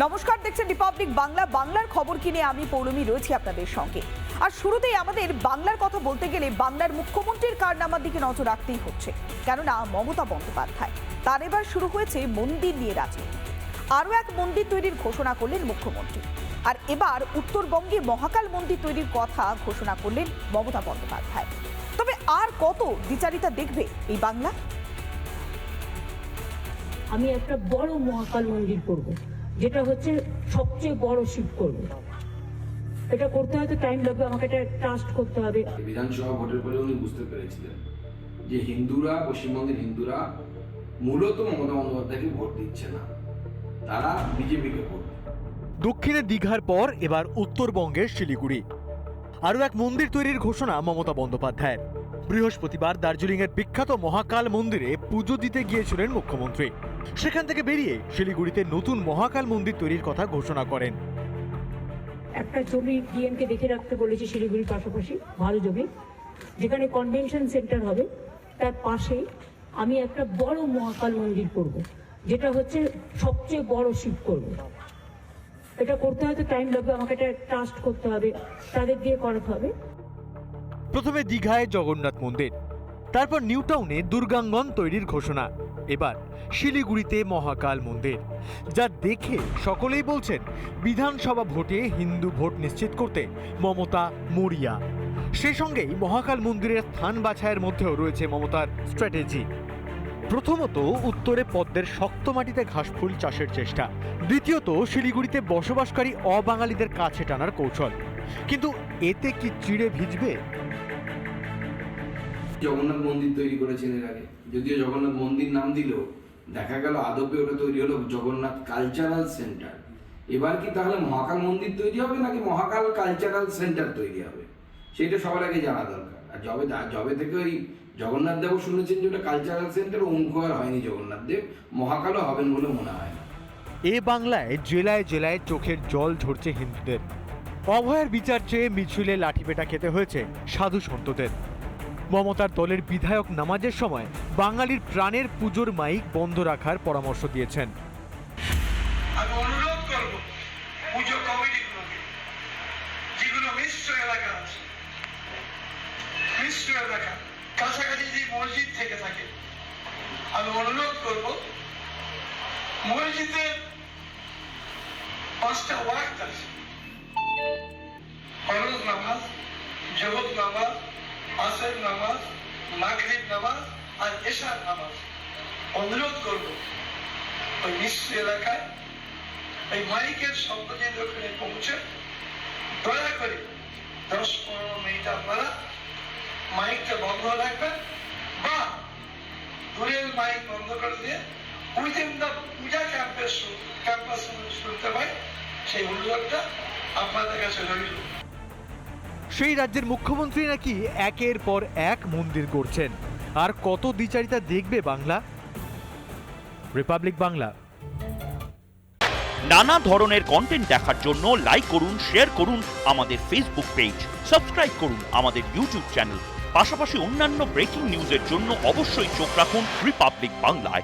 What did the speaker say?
নমস্কার, দেখছেন রিপাবলিক বাংলা। বাংলার খবর কিনে আমি পৌলমী রয়েছি আপনাদের সঙ্গে। আর শুরুতেই আমাদের বাংলার কথা বলতে গেলে বাংলার মুখ্যমন্ত্রীর কারনামার দিকে নজর রাখতেই হচ্ছে। কেননা, মমতা বন্দ্যোপাধ্যায়, তার এবার শুরু হয়েছে মন্দির নিয়ে রাজনীতি। আরও এক মন্দির তৈরির ঘোষণা করলেন মুখ্যমন্ত্রী। আর এবার উত্তরবঙ্গে মহাকাল মন্দির তৈরির কথা ঘোষণা করলেন মমতা বন্দ্যোপাধ্যায়। তবে আর কত বিচারিতা দেখবে এই বাংলা? আমি একটা বড় মহাকাল মন্দির করব। যেটা হচ্ছে সবচেয়ে বড় শিব করব। এটা করতে হয়তো টাইম লাগবে আমাকে এটা ট্রাস্ট করতে হবে। বিধানসভা ভোটের পরে উনি বুঝতে পেরেছিলেন যে হিন্দুরা পশ্চিমবঙ্গের হিন্দুরা মূলত মমতা বন্দ্যোপাধ্যায়কে ভোট দিচ্ছে না। তারা বিজেপিকে ভোট দক্ষিণে দীঘার পর এবার উত্তরবঙ্গের শিলিগুড়ি। আরও এক মন্দির তৈরির ঘোষণা মমতা বন্দ্যোপাধ্যায়ের। বৃহস্পতিবার দার্জিলিংয়ের বিখ্যাত মহাকাল মন্দিরে পুজো দিতে গিয়েছিলেন মুখ্যমন্ত্রী। সেখান থেকে বেরিয়ে শিলিগুড়িতে নতুন মহাকাল মন্দির তৈরির কথা ঘোষণা করেন। একটা জমি ডিএমকে দেখে রাখতে বলেছি শিলিগুড়ির পাশাপাশি, ভালো জমি যেখানে কনভেনশন সেন্টার হবে। তার পাশেই আমি একটা বড় মহাকাল মন্দির করব, যেটা হচ্ছে সবচেয়ে বড় শিব করব। এটা করতে হয়তো টাইম লাগবে, আমাকে এটা ট্রাস্ট করতে হবে, তাদের দিয়ে করাতে হবে। প্রথমে দীঘায় জগন্নাথ মন্দির, তারপর নিউটাউনে দুর্গাঙ্গন তৈরির ঘোষণা, এবার শিলিগুড়িতে মহাকাল মন্দির, যা দেখে সকলেই বলছেন বিধানসভা ভোটে হিন্দু ভোট নিশ্চিত করতে মমতা মরিয়া। সেই সঙ্গেই মহাকাল মন্দিরের স্থান বাছাইয়ের মধ্যেও রয়েছে মমতার স্ট্র্যাটেজি। প্রথমত উত্তরে পদ্মের শক্ত মাটিতে ঘাসফুল চাষের চেষ্টা, দ্বিতীয়ত শিলিগুড়িতে বসবাসকারী অবাঙালিদের কাছে টানার কৌশল। কিন্তু এতে কি চিড়ে ভিজবে? জগন্নাথ মন্দির তৈরি করেছেন এর আগে। যদিও জগন্নাথ মন্দির নাম দিল দেখা গেল আদপে ওটা তৈরি হলো জগন্নাথ কালচারাল সেন্টার এবার কি তাহলে মহাকাল মন্দির তৈরি হবে নাকি মহাকাল কালচারাল সেন্টার তৈরি হবে? সেটা সবার আগে জানা দরকার। আর যবে যবে থেকে ওই জগন্নাথ দেবও শুনেছেন যে ওটা কালচারাল সেন্টার অঙ্ক আর হয়নি জগন্নাথ দেব। মহাকালও হবেন বলে মনে হয় না। এ বাংলায় জেলায় জেলায় চোখের জল ঝরছে হিন্দুদের। অভয়ের বিচার চেয়ে মিছিলে লাঠিপেটা খেতে হয়েছে সাধু সন্তদের। মমতার দলের বিধায়ক নামাজের সময় বাঙালির প্রাণের পুজোর মাইক বন্ধ রাখার পরামর্শ দিয়েছেন। অনুরোধ করব মসজিদ থেকে থাকে, আমি অনুরোধ করব মসজিদের পাঁচটা আছে ফরজ নামাজ জগৎ নামাজ, আসর নামাজ, মাগরিব নামাজ আর এশার নামাজ। অনুরোধ করব, ওই মিশ্র এলাকায় এই মাইকের শব্দ যদি ওখানে পৌঁছে, দয়া করে দশ পনেরো মিনিট আপনারা মাইকটা বন্ধ রাখবেন বা দূরের মাইক বন্ধ করে দিয়ে within the Puja campus campus শুনতে পাই সেই অনুরোধটা আপনাদের কাছে রইল। সেই রাজ্যের মুখ্যমন্ত্রী নাকি একের পর এক মন্দির করছেন আর কত দ্বিচারিতা দেখবে বাংলা? রিপাবলিক বাংলা। নানা ধরনের কন্টেন্ট দেখার জন্য লাইক করুন শেয়ার করুন আমাদের ফেসবুক পেজ সাবস্ক্রাইব করুন আমাদের ইউটিউব চ্যানেল পাশাপাশি অন্যান্য ব্রেকিং নিউজের জন্য অবশ্যই চোখ রাখুন রিপাবলিক বাংলায়